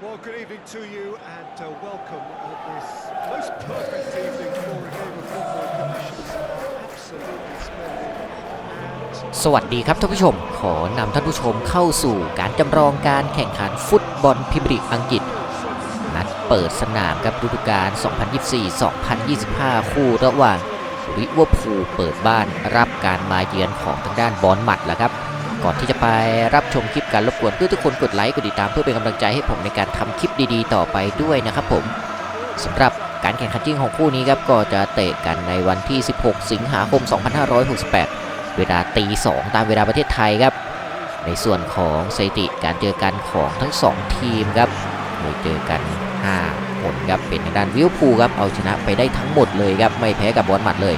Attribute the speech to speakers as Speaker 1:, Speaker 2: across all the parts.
Speaker 1: Well, good evening to you and uh, welcome on this most perfect evening for a game of football. Conditions absolutely splendid.
Speaker 2: สวัสดีครับท่านผู้ชม ขอนำท่านผู้ชมเข้าสู่การจำลองการแข่งขันฟุตบอลพรีเมียร์ลีกอังกฤษ นัดเปิดสนามครับฤดูกาล 2024-2025 คู่ระหว่างลิเวอร์พูลเปิดบ้านรับการมาเยือนของทางด้านบอลหมัดแล้วครับ ก่อนที่จะไปรับชมคลิปการรบกวนเพื่อทุกคนกดไลค์กดติดตามเพื่อเป็นกำลังใจให้ผมในการทำคลิปดีๆ ต่อไปด้วยนะครับผมสำหรับการแข่งขันจริงของคู่นี้ครับก็จะเตะกันในวันที่ 16 สิงหาคม 2568 เวลาตี 2 ตามเวลาประเทศไทยครับ ในส่วนของสถิติการเจอกันของทั้ง 2 ทีมครับโดยเจอกัน 5 คนครับเป็นทางด้านวิลพูครับเอาชนะไปได้ทั้งหมดเลยครับไม่แพ้กับบอลหมัดเลย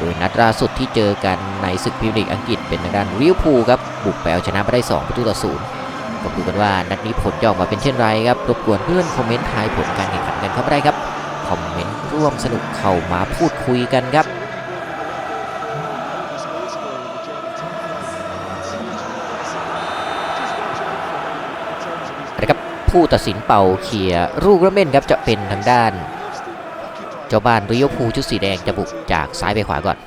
Speaker 2: โดยนัดล่าสุดที่เจอกันในศึกพรีเมียร์ลีกอังกฤษเป็นทางด้านลิเวอร์พูลครับบุกไปเอาชนะไปได้2ประตูต่อศูนย์ก็ดูกันว่านัดนี้ผลจะออกมาเป็นเช่นไรครับรบกวนเพื่อนคอมเมนต์ทายผลการแข่งขันกันเข้ามาได้ครับคอมเมนต์ร่วมสนุกเข้ามาพูดคุยกันครับนะครับผู้ตัดสินเป่าเขียร์ลูกระเม่นครับจะเป็นทางด้าน เจ้าบ้านริโอพูชุดสีแดงจะบุกจากซ้ายไปขวาก่อน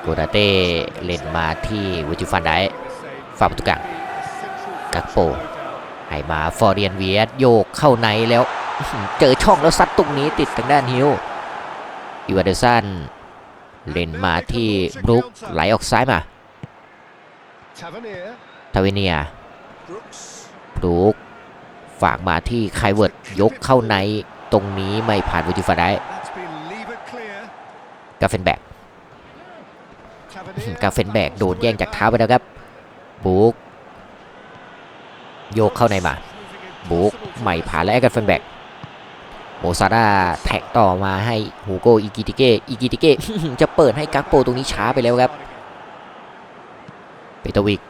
Speaker 2: โกดาเต้เล่นมาที่วิจิฟันได้ฝ่าประตูกลางกักโปให้มาฟอร์เรียนเวียสโยกเข้าในแล้ว เจอช่องแล้วซัดตรงนี้ติดทางด้านฮิวอีวาเดอร์สันเล่นมาที่บรุกไหลออกซ้ายมาทาวเนีย
Speaker 1: Brooks,
Speaker 2: ปลูกฝากมาที่ไคเวิร์ดยกเข้าใน ตรงนี้ไม่ผ่านวิจิฟาได้
Speaker 1: that's been levered clear.
Speaker 2: กาเฟนแบก
Speaker 1: Tavernier,
Speaker 2: กาเฟนแบกโดนแย่งจากเท้าไปแล้วครับบุกโยกเข้าในมาบุกไม่ผ่านและกาเฟนแบกโมซาร่าแท็กต่อมาให้ฮูโกอิกิติเกอิกิติเกจะเปิดให้กักโปตรงนี้ช้าไปแล้วครับเปโตวิก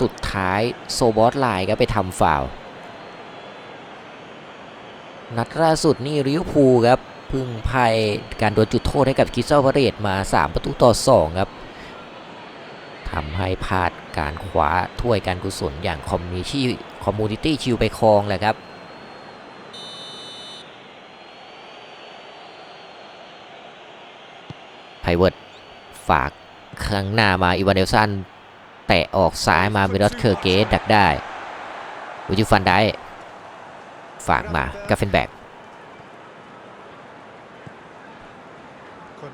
Speaker 2: สุดท้ายโซบอสไลน์ก็ไปทำฟาวนัดล่าสุดนี่ริวพูครับพึ่งพ่ายการโดนจุดโทษให้กับคิสเซลวเรตมา 3 ประตูต่อ 2 ครับทำให้พลาดการคว้าถ้วยการกุศลอย่างคอมมูนิตี้คอมมูนิตี้ชิลไปครองแหละครับ ไพเวิร์ดฝากข้งหน้ามาอีวานเดลสัน ตะออกซ้ายมาเมดอสเคอร์เกตดักได้วิจิฟันได้ฝากมากาเฟนแบก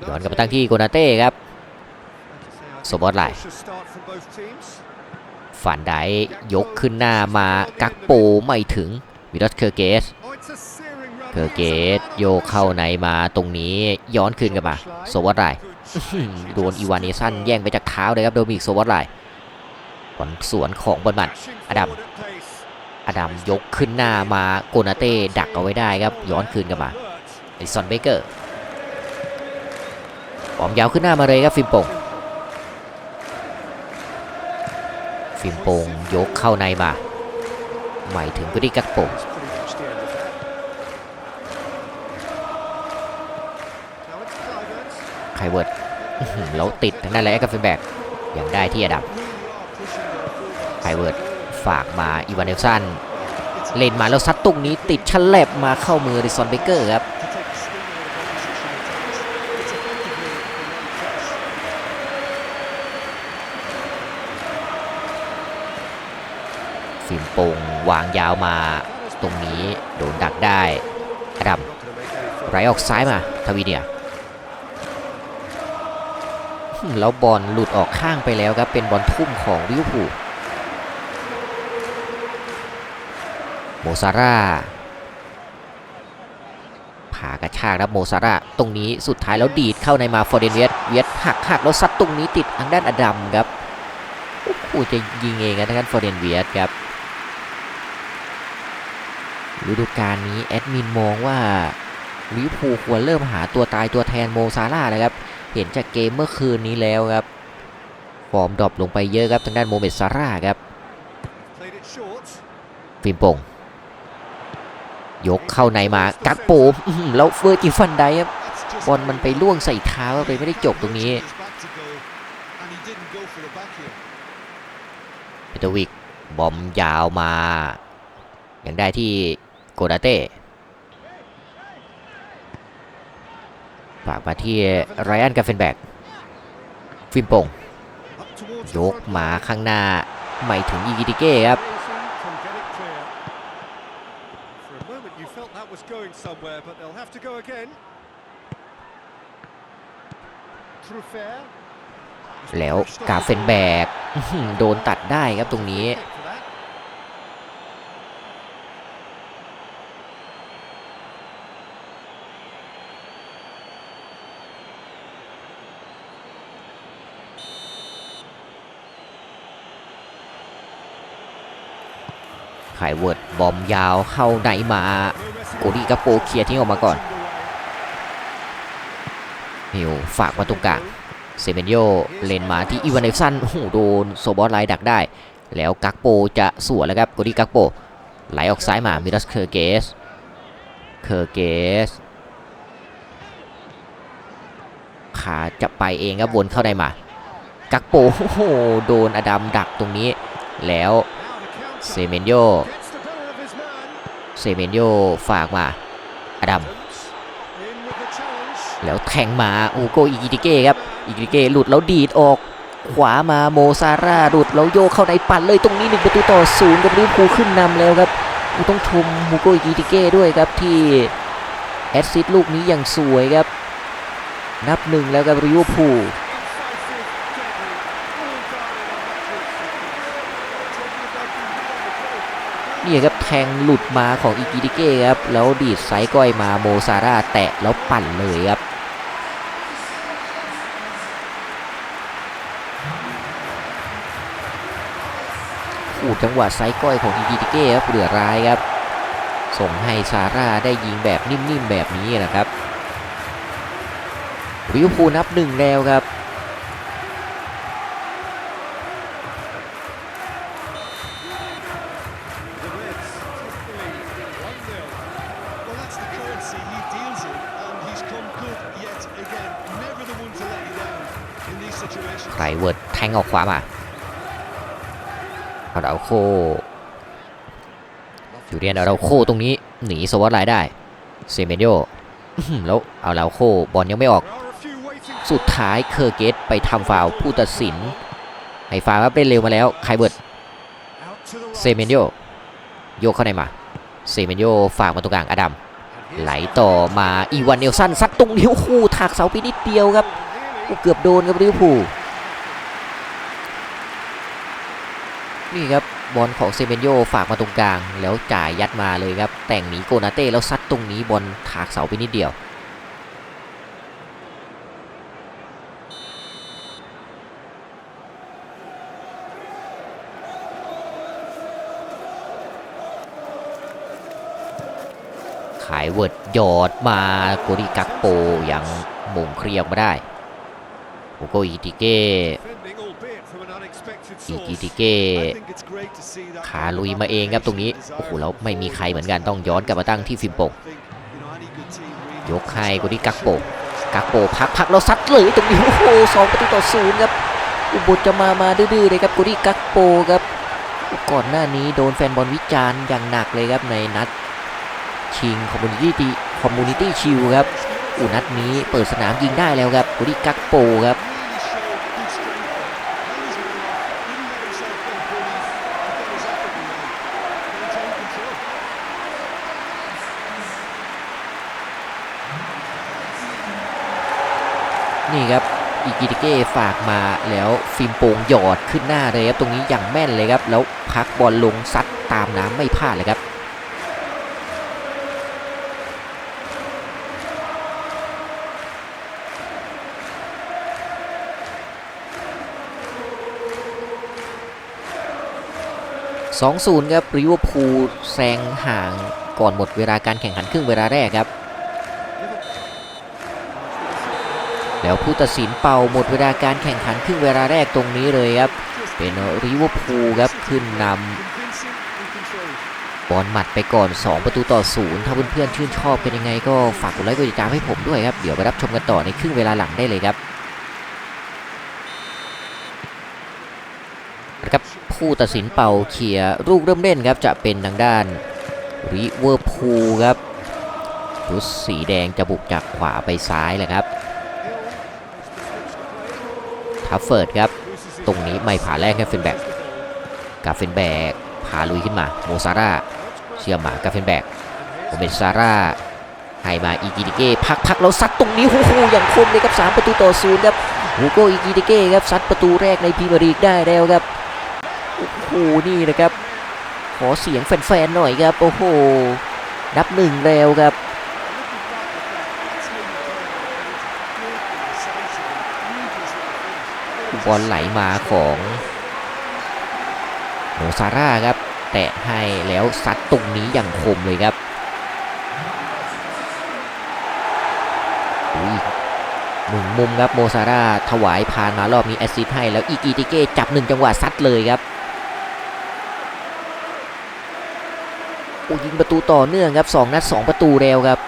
Speaker 2: ย้อนกลับมาตั้งที่โกนาเต้ครับสบอสไลน์ฝันได้ยกขึ้นหน้ามากักโปไม่ถึงวิดอสเคอร์เกต
Speaker 1: Oh, it's a searing run.
Speaker 2: เคอร์เกตโยเข้าในมาตรงนี้ย้อนคืนกลับมาโซวอตไลน์โดนอีวานเนสันแย่งไปจากเท้าเลยครับโดมินิกโซวอตไล บอลสวนของบอลหมัด
Speaker 1: Dashing
Speaker 2: Adam.
Speaker 1: forward at pace.
Speaker 2: อดัมยกขึ้นหน้ามาโกนาเต้ดักเอาไว้ได้ครับ ย้อนคืนกลับมาอดิสันเบเกอร์ปอมยาวขึ้นหน้ามาเลยครับฟิมปงฟิมปงยกเข้าในมาหม่ถึงกุดิกักปงไคเวิร์ดอื้อหือแล้วติดทางด้านแรกกับฟิมแบกยังได้ที่อดัม เวิร์ดฝากมาอีวานเนลสันเล่นมาแล้วซัดตรงนี้ติดชันแลบมาเข้ามืออดิสันเบเกอร์ครับฟิล์มโปงวางยาวมาตรงนี้โดนดักได้ดัม
Speaker 1: Not gonna make any further
Speaker 2: ไหลออกซ้ายมาทวีเนียแล้วบอลหลุดออกข้างไปแล้วครับเป็นบอลทุ่มของลิเวอร์พูลโม ซาร่าผ่ากระชากครับโมซาร่าตรงนี้สุดท้ายแล้วดีดเข้าในมาฟอร์เดนเวียสเวียสหักหักแล้วซัดตรงนี้ติดทางด้านอดัมครับโอ้โหจะยิงเองนะทางด้านฟอร์เดนเวียสครับฤดูกาลนี้แอดมินมองว่าลิเวอร์พูลควรเริ่มหาตัวตายตัวแทนโมซาร่าห์นะครับ เห็นจากเกมเมื่อคืนนี้แล้วครับ ฟอร์มดรอปลงไปเยอะครับทางด้านโมเมดซาร่าห์ครับ
Speaker 1: Played it short.
Speaker 2: ฟิล์มโปง ยกเข้าในมากักปมอื้อหือแล้วเฟอร์จิฟันไดครับบอลมันไปล่วงใส่เท้าเลยไม่ได้จบตรงนี้
Speaker 1: his back to goal, and he didn't go for the back here.
Speaker 2: เตอวิกบอมยาวมายังได้ที่โกดาเต้ฝากมาที่ไรอันกาเฟนแบกฟิมโปงยกมาข้างหน้าไม่ถึงอีกิติเก้ครับ
Speaker 1: somewhere, but they'll have to go again. Truffert.
Speaker 2: แล้วกาเฟนแบก โดนตัดได้ครับตรงนี้ ไขเวิร์ดบอมยาวเข้าไหนมา โกดีกาโปเคลียร์ทิ้งออกมาก่อนฮิวฝากมาตรงกลางเซเมนโยเลนมาที่อีวานเนลสันโอ้โหโดนโซบอสไลดักได้ แล้วกักโปจะสวนแล้วครับโกดีกักโปไหลออกซ้ายมามิรัสเคอร์เกสเคอร์เกสขาจะไปเองครับวนเข้าในมา กักโปโอ้โหโดนอดัมดักตรงนี้ แล้วเซเมนโย เซเมนโยฝากมาอดัมแล้วแทงมาโอโกอิกิติเก้ครับอิกิติเก้หลุดแล้วดีดออกขวามาโมซาร่าหลุดแล้วโยเข้าในปั่นเลยตรงนี้หนึ่งประตูต่อศูนย์กับลิเวอร์พูลขึ้นนำแล้วครับกูต้องชมมูโกอิกิติเก้ด้วยครับที่แอสซิสต์ลูกนี้อย่างสวยครับ นับหนึ่งแล้วกับลิเวอร์พูล นี่ครับแทงหลุดมาของอิกิติเก้ครับแล้วดีดไซส์ก้อยมาโมซาร่าแตะแล้วปั่นเลยครับอูดจังหวะไซส์ก้อยของอิกิติเก้ครับเหลือร้ายครับ ส่งให้ซาร่าได้ยิงแบบนิ่มๆแบบนี้นะครับลิเวอร์พูลนับหนึ่งแล้วครับ ไครเวิร์ดแทงออกขวามาอาราโคอยู่เรียนอาราโคตรงนี้หนีสวัสดไลน์ได้เซเมนโยอื้อหือแล้วอาราโคบอลยังไม่ออก สุดท้ายเคอร์เกตไปทำฟาวผู้ตัดสินให้ฟาวครับเล่นเร็วมาแล้วไคเวิร์ดเซเมนโยโยกเข้าในมาเซเมนโยฝากมาตรงกลางอดัมไหลต่อมาอีวานเนลสันซัดตรงนิ้วคู่ถากเสาไปนิดเดียวครับ เกือบโดนครับลิเวอร์พูลนี่ครับบอลของเซเมนโยฝากมาตรงกลาง แล้วจ่ายยัดมาเลยครับ แต่งหนีโกนาเต้แล้วซัดตรงนี้บอลถากเสาไปนิดเดียวขายเวิร์ดหยอดมาโกริกักโปยังมงเคลียร์มาได้ โอโกอิติเก้อิกิติเก้ขาลุยมาเองครับตรงนี้ โอ้โหแล้วไม่มีใครเหมือนกันต้องย้อนกลับมาตั้งที่ฟิมโปกยกให้โกริกักโปกักโปพักพักแล้วซัดเลยตรงนี้โอ้โหสองประตูต่อศูนย์ครับอุบลจะมามาดื้อๆเลยครับโกริกักโปครับ ก่อนหน้านี้โดนแฟนบอลวิจารณ์อย่างหนักเลยครับในนัด ชิงคอมมูนิตี้คอมมูนิตี้ชิลครับอูนัดนี้เปิดสนามยิงได้แล้วครับโกริกักโปครับ นี่ครับอิกิติเก้ฝากมาแล้วฟิล์มโปงหยอดขึ้นหน้าเลยครับตรงนี้อย่างแม่นเลยครับ แล้วพักบอลลงซัดตามน้ำไม่พลาดเลยครับ2-0ครับริวอพูลแซงห่างก่อนหมดเวลาการแข่งขันครึ่งเวลาแรกครับ แล้วผู้ตัดสินเป่าหมดเวลาการแข่งขันครึ่งเวลาแรกตรงนี้เลยครับ เป็นริเวอร์พูลครับขึ้นนำบอลหมัดไปก่อน 2 ประตูต่อศูนย์ถ้าเพื่อนๆชื่นชอบกันยังไงก็ฝากกดไลค์กดติดตามให้ผมด้วยครับ เดี๋ยวไปรับชมกันต่อในครึ่งเวลาหลังได้เลยครับครับผู้ตัดสินเป่าเขียร์ลูกเริ่มเล่นครับจะเป็นทางด้านริเวอร์พูลครับชุดสีแดงจะบุกจากขวาไปซ้ายแหละครับ ทัฟเฟิร์ดครับ ตรงนี้ไม่ผ่าแรกแค่เฟนแบกกาเฟนแบกพาลุยขึ้นมาโมซาร่าเชื่อมมากาเฟนแบกโอเมนซาร่าให้มาอีกิดิเก้พักพักแล้วซัดตรงนี้โอ้โหอย่างคมเลยครับ3ประตูต่อศูนย์ครับฮูโกอีกิดิเก้ครับซัดประตูแรกในพรีเมียร์ลีกได้แล้วครับโอ้โหนี่นะครับขอเสียงแฟนๆหน่อยครับโอ้โหนับหนึ่งแล้วครับ บอลไหลมาของโมซาร่าครับ แตะให้แล้วซัดตรงนี้อย่างคมเลยครับหนึ่งมุมครับโมซาร่าถวายผ่านมารอบนี้แอสซิสต์ให้แล้วอีกีติเก้จับหนึ่งจังหวะซัดเลยครับโอ้ยิงประตูต่อเนื่องครับสองนัดสองประตูแล้วครับ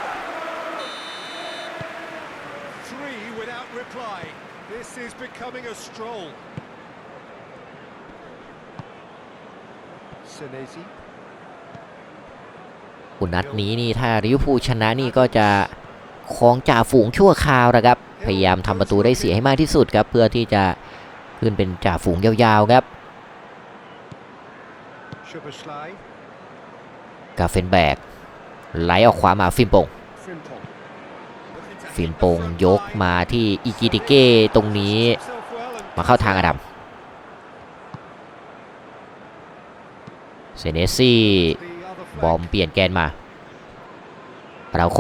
Speaker 1: Three without reply. This is becoming a stroll. Senesi.
Speaker 2: อุ นัดนี้นี่ถ้าริวพูลชนะนี่ก็จะครองจ่าฝูงชั่วคราวนะครับ พยายามทำประตูได้เสียให้มากที่สุดครับ เพื่อที่จะขึ้นเป็นจ่าฝูงยาวๆครับกาเฟนแบกไหลออกขวามาฟิมปงฟิมปงยกมาที่อิกิติเก้ตรงนี้ มาเข้าทางอดัมเซเนซี่บอมเปลี่ยนแกนมา ราโค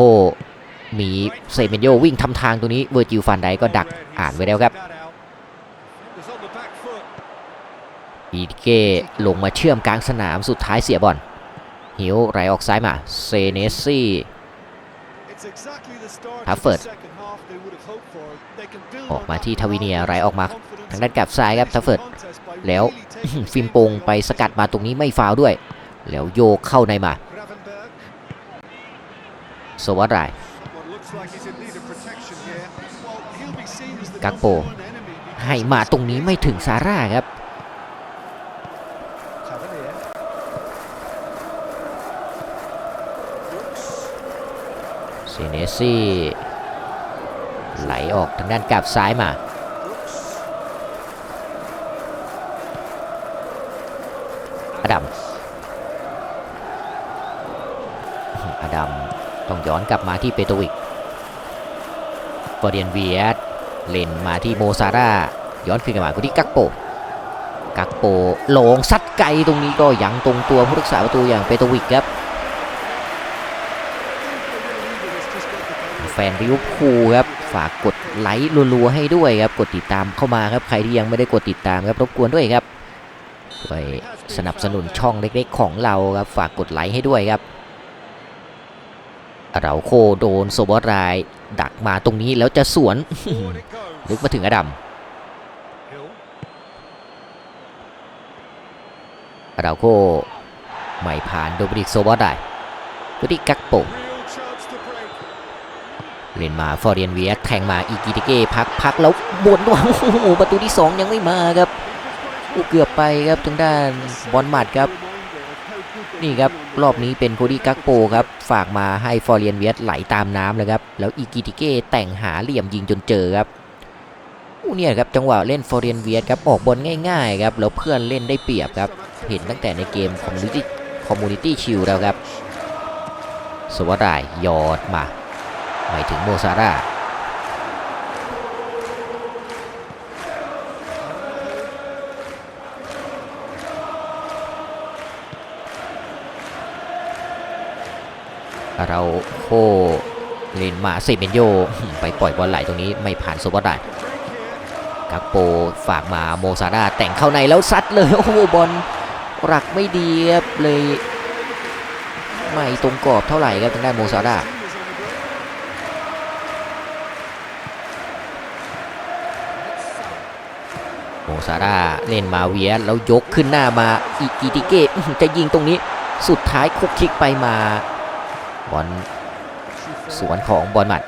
Speaker 2: มีเซเมนโยวิ่งทำทางตรงนี้เวอร์จิลฟันไดก็ดักอ่านไว้แล้วครับอีเก้ลงมาเชื่อมกลางสนามสุดท้ายเสียบอลหิวไหลออกซ้ายมาเซเนซี่
Speaker 3: It's exactly the start
Speaker 2: Havertz.
Speaker 3: of the second half they would have hoped for. They can build
Speaker 2: ออกมาที่ทวิเนียไหลออกมาทางด้านกลับซ้ายครับทัฟเฟิร์ดแล้วฟิมปงไปสกัดมาตรงนี้ไม่ฟาวด้วย แล้วโยกเข้าในมา
Speaker 1: Gravenberg.
Speaker 2: สวัสดไร
Speaker 1: Someone looks like he's in need of protection here.
Speaker 3: Well, he'll สวัสไรกักโป
Speaker 2: ให้มาตรงนี้ไม่ถึงซาร่าครับ เซเนซี่ ไหลออกทางด้านกาบซ้ายมาอดัมอดัม ต้องย้อนกลับมาที่เปโตวิกฟอร์เดียนเวียดเล่นมาที่โมซาร่าย้อนคืนกลับมาที่กักโป กักโปหลงซัดไกลตรงนี้ก็ยังตรงตัวผู้รักษาประตูอย่างเปโตวิกครับ แฟนริวพูครับฝากกดไลค์รัวๆให้ด้วยครับกดติดตามเข้ามาครับใครที่ยังไม่ได้กดติดตามครับรบกวนด้วยครับช่วยสนับสนุนช่องเล็กๆของเราครับฝากกดไลค์ให้ด้วยครับ เราโคโดนโซบอราย ดักมาตรงนี้แล้วจะสวนลึกมาถึงอดัมเราโคไม่ผ่านโดมินิกโซบอสได้ก็ที่กักโปเล่นมาฟอร์เรียนเวียแทงมาอีกิติเก้พักพักแล้วบนด้วโอ้โหประตูที่ 2 ยังไม่มาครับอู้เกือบไปครับทางด้านบอลหมัดครับ นี่ครับ รอบนี้เป็นโคดี้กักโปครับ ฝากมาให้ฟอร์เรียนเวียสไหลตามน้ำเลยครับ แล้วอีกิติเก้แต่งหาเหลี่ยมยิงจนเจอครับอู้เนี่ยครับจังหวะเล่นฟอร์เรียนเวียสครับออกบอลง่ายๆครับแล้วเพื่อนเล่นได้เปรียบครับ เห็นตั้งแต่ในเกมคอมมูนิตี้คอมมูนิตี้ชิลแล้วครับสวัสดายยอดมาหมายถึงโมซาร่า เราโคเลนมาเซเมนโย ไปปล่อยบอลไหลตรงนี้ไม่ผ่านสวัสดากักโปฝากมาโมซาร่าแต่งเข้าในแล้วซัดเลย โอ้โหบอลรักไม่ดีครับเลยไม่ตรงกรอบเท่าไหร่ครับทางด้านโมซาร่าโมซาร่าเล่นมาเวียแล้วยกขึ้นหน้ามาอิกิติเก้อื้อหือจะยิงตรงนี้สุดท้ายคุกคิกไปมา บอลสวนของบอลหมัด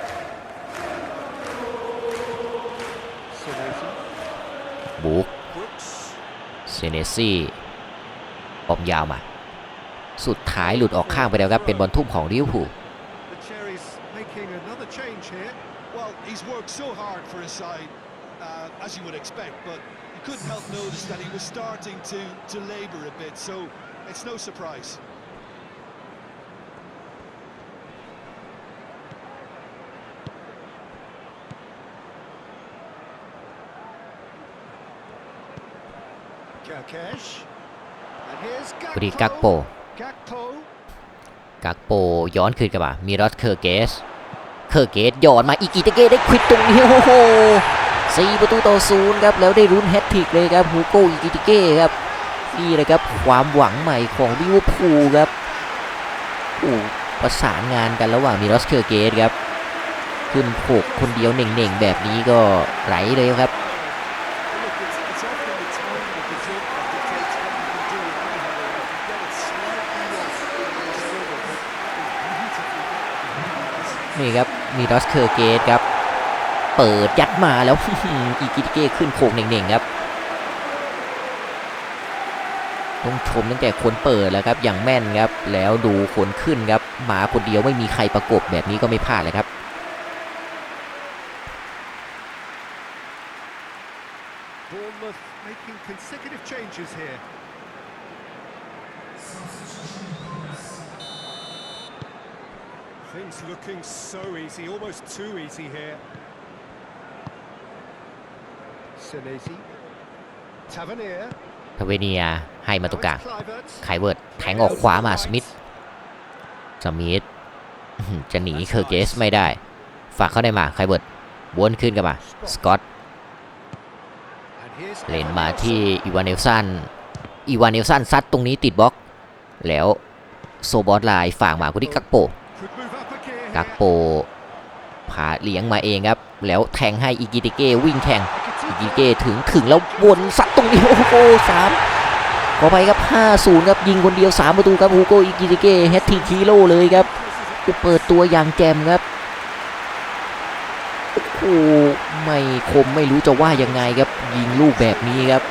Speaker 2: บุกเซเนซี่บอมยาวมา สุดท้ายหลุดออกข้างไปแล้วครับ เป็นบอลทุ่มของลิเวอร์พูล บริกักโป
Speaker 1: Gakpo.
Speaker 2: กักโปย้อนคืนกลับมามีรอสเคอร์เกส เคอร์เกสหยอดมาอีกิเตเก้ได้ควิดตรงนี้โอ้โหสี่ประตูต่อศูนย์ครับแล้วได้รุ้นแฮตทริกเลยครับฮูโก้อีกิเตเก้ครับนี่เลยครับความหวังใหม่ของลิเวอร์พูลครับโอ้ประสานงานกันระหว่างมีรอสเคอร์เกสครับ ขึ้นโขกคนเดียวเน่งๆแบบนี้ก็ไหลเลยครับ มีดอสเคอร์เกตครับ เปิดยัดมาแล้วอีกิติเก้ขึ้นโค้งเน่งๆครับต้องชมตั้งแต่คนเปิดแล้วครับอย่างแม่นครับ แล้วดูคนขึ้นครับหมาคนเดียวไม่มีใครประกบแบบนี้ก็ไม่พลาดเลยครับ
Speaker 1: too easy here. Senesi. Tavernier.
Speaker 2: ทเวเนียให้มาตรงกลาง
Speaker 1: Now it's Kluivert.
Speaker 2: ไคเวิร์ดแทงออกขวามาสมิธ สมิธอื้อหือจะหนีเคอร์เกสไม่ได้ ฝากเข้าได้มาไคเวิร์ดวนขึ้นกลับมา สกอต
Speaker 1: And here's
Speaker 2: เลน
Speaker 1: Evan
Speaker 2: มาที่
Speaker 1: Nelson.
Speaker 2: อีวานเนลสันอีวานเนลสันซัดตรงนี้ติดบล็อก แล้วโซบอสไลน์ฝากมาคนที่กักโป
Speaker 1: Could move up a gear
Speaker 2: กัก
Speaker 1: here.
Speaker 2: โป พาเลี้ยงมาเองครับ แล้วแทงให้อีกิติเก้วิ่งแข่งอีกิติเก้ถึงถึงแล้ววนซัดตรงนี้โอ้โหสามขอไปครับ 5-0 ครับ ยิงคนเดียว 3 ประตูครับฮูโกอีกิติเก้แฮตทริกฮีโร่เลยครับเปิดตัวอย่างแจมครับโอ้โหไม่คมไม่รู้จะว่ายังไงครับ ยิงลูกแบบนี้ครับ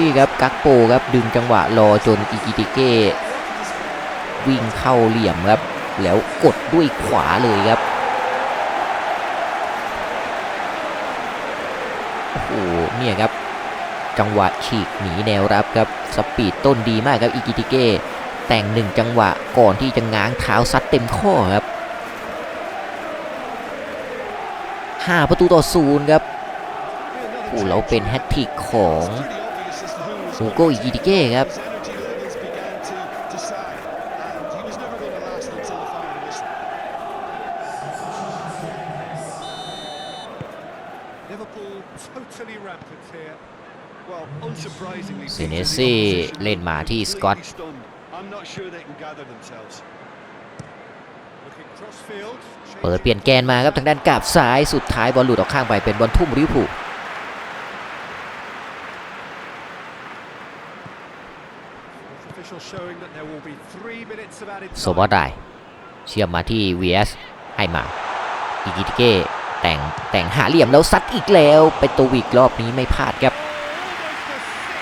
Speaker 2: ดีครับกักโปครับดึงจังหวะรอจนอิกิติเก้วิ่งเข้าเหลี่ยมครับ แล้วกดด้วยขวาเลยครับโอ้โหเนี่ยครับ จังหวะฉีกหนีแนวรับครับสปีดต้นดีมากครับอิกิติเก้แต่งหนึ่งจังหวะก่อนที่จะง้างเท้าซัดเต็มข้อครับห้าประตูต่อศูนย์ครับโอ้โหแล้วเป็นแฮตทริกของ
Speaker 3: It's pretty obvious as to who was
Speaker 2: ฮูโก้อิกิติเก้ครับ
Speaker 3: His energy levels began to, to sag, and he was never going to last until the final whistle.
Speaker 1: Liverpool totally rampant here. Well, unsurprisingly,
Speaker 2: เซเนซี่เล่นมาที่สกอต
Speaker 3: Completely stunned. I'm not sure they can gather themselves.
Speaker 1: looking crossfield.
Speaker 2: เปิดเปลี่ยนแกนมาครับทางด้านกราบซ้ายสุดท้ายบอลหลุดออกข้างไปเป็นบอลทุ่มริวผู โซบอได้เชื่อมมาที่ VS ให้มาอีกิติเก้แต่งแต่งหาเหลี่ยมแล้วซัดอีกแล้วเป็นตัววิกรอบนี้ไม่พลาดครับ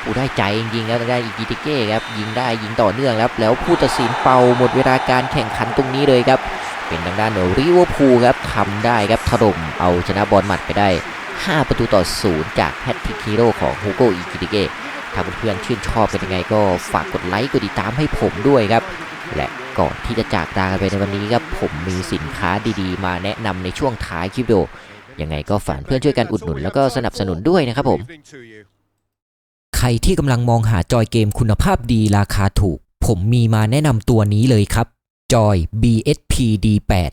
Speaker 2: ผู้ได้ใจจริงๆครับทางด้อีกิติเก้ครับยิงได้ยิงต่อเนื่องครับแล้วผู้ตัดสินเป่าหมดเวลาการแข่งขันตรงนี้เลยครับ เป็นทางด้านริวอพูครับทำได้ครับถล่มเอาชนะบอลหมัดไปได้ 5 ประตูต่อศูนย์จากแฮตทริกฮีโร่ของฮูโกอิกิติเก้ ถ้าเพื่อนๆชื่นชอบเป็นยังไงก็ฝากกดไลค์กดติดตามให้ผมด้วยครับ และก่อนที่จะจากลากันไปในวันนี้ครับผมมีสินค้าดีๆ มาแนะนำในช่วงท้ายคลิปวิดีโอยังไงก็ฝากเพื่อนช่วยกันอุดหนุนแล้วก็สนับสนุนด้วยนะครับผม ใครที่กำลังมองหาจอยเกมคุณภาพดีราคาถูก ผมมีมาแนะนำตัวนี้เลยครับจอย BSP D8